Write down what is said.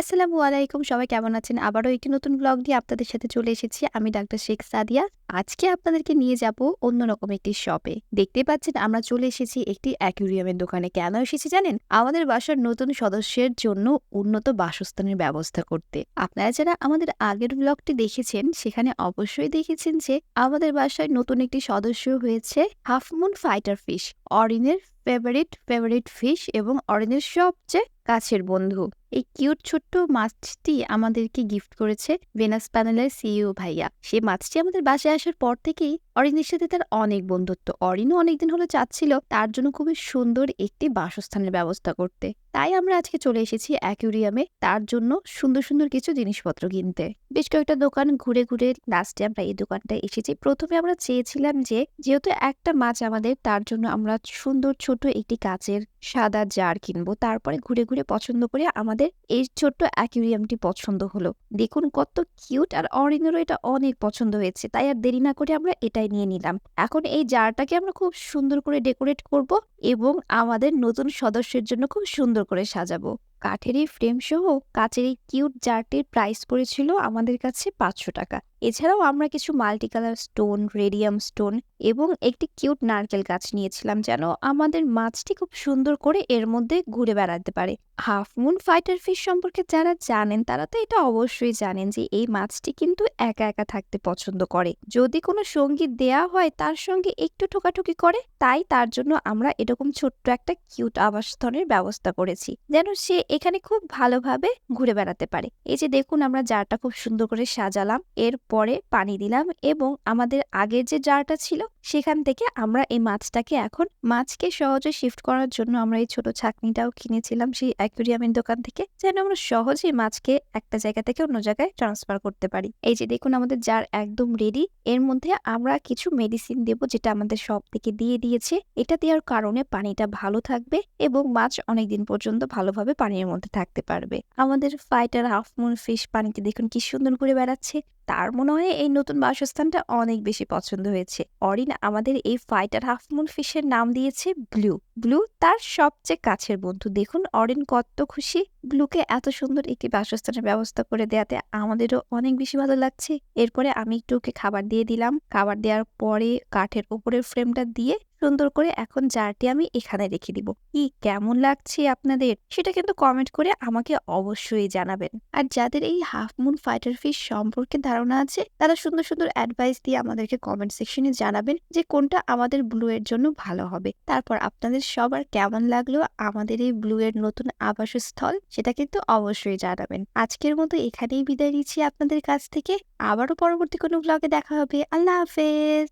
আসসালামু আলাইকুম, সবাই কেমন আছেন? আবারও একটি নতুন ব্লগ দিয়ে আপনাদের সাথে চলে এসেছি। আমি ডাক্তার শেখ সাদিয়া। আজকে আপনাদেরকে নিয়ে যাব অন্যরকম একটি শপে। দেখতে পাচ্ছেন, আমরা চলে এসেছি একটি অ্যাকুরিয়ামের দোকানে। কেন এসেছি জানেন? আমাদের বাসার নতুন সদস্যের জন্য উন্নত বাসস্থানের ব্যবস্থা করতে। আপনারা যারা আমাদের আগের ব্লগটি দেখেছেন, সেখানে অবশ্যই দেখেছেন যে, আমাদের বাসায় নতুন একটি সদস্য হয়েছে হাফমুন ফাইটার ফিশ। অরিনের ফেভারিট ফেভারিট ফিশ এবং অরিনের সবচেয়ে কাছের বন্ধু। এই কিউট ছোট্ট মাছটি আমাদেরকে গিফট করেছে ভেনাস প্যানেলের সিইও ভাইয়া। সেই মাছটি আমাদের বাসায় আসার পর থেকেই অরিনের সাথে তার অনেক বন্ধুত্ব। অরিনও অনেকদিন হলো চাচ্ছিল তার জন্য খুবই সুন্দর একটি বাসস্থানের ব্যবস্থা করতে। তাই আমরা আজকে চলে এসেছি অ্যাকুরিয়ামে তার জন্য সুন্দর সুন্দর কিছু জিনিসপত্র কিনতে। বেশ কয়েকটা দোকান ঘুরে ঘুরে লাস্টে আমরা এই দোকানটায় এসেছি। প্রথমে আমরা চেয়েছিলাম যে, যেহেতু একটা মাছ আমাদের তার জন্য আমরা সুন্দর ছোট একটি কাচের সাদা জার কিনবো। তারপরে ঘুরে ঘুরে পছন্দ করে আমাদের এই ছোট্ট অ্যাকুরিয়ামটি পছন্দ হলো। দেখুন কত কিউট আর অরিনেরও এটা অনেক পছন্দ হয়েছে। তাই আর দেরি না করে আমরা এটাই নিয়ে নিলাম। এখন এই জারটাকে আমরা খুব সুন্দর করে ডেকোরেট করব এবং আমাদের নতুন সদস্যের জন্য খুব সুন্দর করে সাজাবো। কাঠের এই ফ্রেম সহ কাচের এই কিউট জারটির প্রাইস পড়েছিল আমাদের কাছে পাঁচশো টাকা। এছাড়াও আমরা কিছু multi colour stone, radium stone এবং একটি কিউট নারকেল গাছ নিয়েছিলাম যেন আমাদের মাছটি খুব সুন্দর করে এর মধ্যে ঘুরে বেড়াতে পারে। হাফ মুন ফাইটার ফিশ সম্পর্কে যারা জানেন তারা তো এটা অবশ্যই জানেন যে এই মাছটি কিন্তু একা একা থাকতে পছন্দ করে। যদি কোনো সঙ্গী দেয়া হয় তার সঙ্গে একটু ঠোকাঠুকি করে তাই তার জন্য আমরা এরকম ছোট্ট একটা কিউট আবাসস্থলের ব্যবস্থা করেছি যেন সে এখানে খুব ভালোভাবে ঘুরে বেড়াতে পারে। এই যে দেখুন আমরা জারটা খুব সুন্দর করে সাজালাম এরপরে পানি দিলাম এবং আমাদের আগের যে জারটা ছিল সেখান থেকে আমরা এই মাছটাকে এখন মাছকে সহজে শিফট করার জন্য আমরা এই ছোট ছাঁকনিটাও কিনেছিলাম সেই অ্যাকুরিয়ামের দোকান থেকে যেন আমরা সহজেই মাছকে একটা জায়গা থেকে অন্য জায়গায় ট্রান্সফার করতে পারি। এই যে দেখুন আমাদের জার একদম রেডি এর মধ্যে আমরা কিছু মেডিসিন দেব যেটা আমাদের সব থেকে দিয়ে দিয়েছে। এটা দেওয়ার কারণে পানিটা ভালো থাকবে এবং মাছ অনেকদিন পর্যন্ত ভালোভাবে পানির মধ্যে থাকতে পারবে। আমাদের ফাইটার হাফ মুন ফিশ পানিতে দেখুন কি সুন্দর ঘুরে বেড়াচ্ছে। তার মনে হয় এই নতুন বাসস্থানটা অনেক বেশি পছন্দ হয়েছে। অরিন আমাদের এই ফাইটার হাফমুন ফিশের নাম দিয়েছে ব্লু। ব্লু তার সবচেয়ে কাছের বন্ধু। দেখুন, অরিন কত খুশি ব্লুকে এত সুন্দর একটি বাসস্থানের ব্যবস্থা করে দেওয়াতে আমাদেরও অনেক বেশি ভালো লাগছে। এরপরে আমি একটু ওকে খাবার দিয়ে দিলাম। খাবার দেওয়ার পরে কাঠের উপরের ফ্রেমটা দিয়ে সুন্দর করে এখন জারটি আমি এখানে রেখে দিব। কি কেমন লাগছে আপনাদের সেটা কিন্তু কমেন্ট করে আমাকে অবশ্যই জানাবেন। আর যাদের এই হাফ মুন ফাইটার ফিশ সম্পর্কে ধারণা আছে, তারা সুন্দর সুন্দর অ্যাডভাইস দিয়ে আমাদেরকে কমেন্ট সেকশনে জানাবেন যে কোনটা আমাদের ব্লু এর জন্য ভালো হবে। তারপর আপনাদের সবার কেমন লাগল আমাদের এই ব্লু এর নতুন আবাসস্থল সেটা কিন্তু অবশ্যই জানাবেন। আজকের মতো এখানেই বিদায় নিচ্ছি আপনাদের কাছ থেকে। আবারও পরবর্তী কোনো ব্লগে দেখা হবে। আল্লাহ হাফেজ।